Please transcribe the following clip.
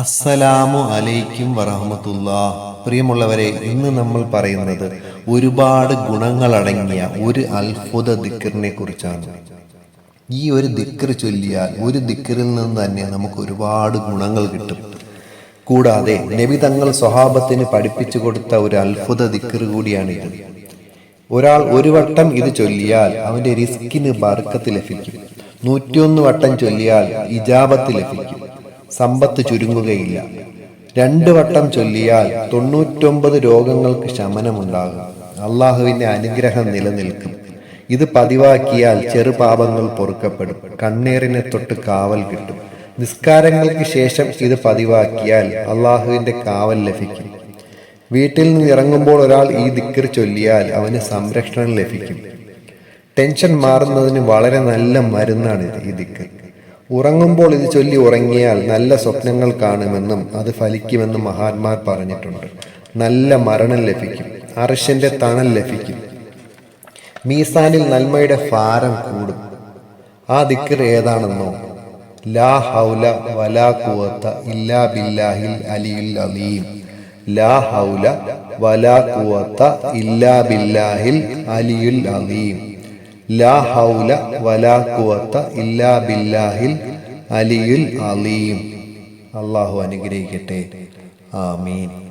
അസ്സലാമു അലൈക്കും വറഹമത്തുള്ള. പ്രിയമുള്ളവരെ ഇന്ന് നമ്മൾ പറയുന്നത് ഒരുപാട് ഗുണങ്ങളടങ്ങിയ ഒരു അത്ഭുത ദിക്കറിനെ കുറിച്ചാണ്. ഈ ഒരു ദിക്കർ ചൊല്ലിയാൽ ഒരു ദിക്കറിൽ നിന്ന് തന്നെ നമുക്ക് ഒരുപാട് ഗുണങ്ങൾ കിട്ടും. കൂടാതെ നബി തങ്ങൾ സ്വഹാബത്തിന് പഠിപ്പിച്ചു കൊടുത്ത ഒരു അത്ഭുത ദിക്കർ കൂടിയാണിത്. ഒരാൾ ഒരു വട്ടം ഇത് ചൊല്ലിയാൽ അവന്റെ റിസ്കിന് ബർക്കത്ത് ലഭിക്കും. നൂറ്റിയൊന്ന് വട്ടം ചൊല്ലിയാൽ ഇജാബത്ത് ലഭിക്കും. സമ്പത്ത് ചുരുങ്ങുകയില്ല. രണ്ട് വട്ടം ചൊല്ലിയാൽ തൊണ്ണൂറ്റൊമ്പത് രോഗങ്ങൾക്ക് ശമനമുണ്ടാകും. അള്ളാഹുവിന്റെ അനുഗ്രഹം നിലനിൽക്കും. ഇത് പതിവാക്കിയാൽ ചെറുപാപങ്ങൾ പൊറുക്കപ്പെടും. കണ്ണീറിനെ തൊട്ട് കാവൽ കിട്ടും. നിസ്കാരങ്ങൾക്ക് ശേഷം ഇത് പതിവാക്കിയാൽ അള്ളാഹുവിന്റെ കാവൽ ലഭിക്കും. വീട്ടിൽ നിന്ന് ഇറങ്ങുമ്പോൾ ഒരാൾ ഈ ദിക്കർ ചൊല്ലിയാൽ അവന് സംരക്ഷണം ലഭിക്കും. ടെൻഷൻ മാറുന്നതിന് വളരെ നല്ല മരുന്നാണ് ഈ ദിക്കർ ഉറങ്ങുമ്പോൾ ഇത് ചൊല്ലി ഉറങ്ങിയാൽ നല്ല സ്വപ്നങ്ങൾ കാണുമെന്നും അത് ഫലിക്കുമെന്നും മഹാത്മാർ പറഞ്ഞിട്ടുണ്ട്. നല്ല മരണം ലഭിക്കും. അർഷന്റെ തണൽ ലഭിക്കും. മീസാനിൽ നന്മയുടെ ഭാരം കൂടും. ആ ദിക്കർ ഏതാണെന്നോ? ലാ ഹൗല വലാ കുവത്ത ഇല്ലാ ബില്ലാഹിൽ അലിയുൽ അലീം. ലാ ഹൗല വലാ കുവത്ത ഇല്ലാ ബില്ലാഹിൽ അലിയുൽ അലീം. ലാ ഹൗല വലാ കുവത്ത ഇല്ലാ ബില്ലാഹിൽ അലിയുൽ അലീം. അള്ളാഹു അനുഗ്രഹിക്കട്ടെ. ആമീൻ.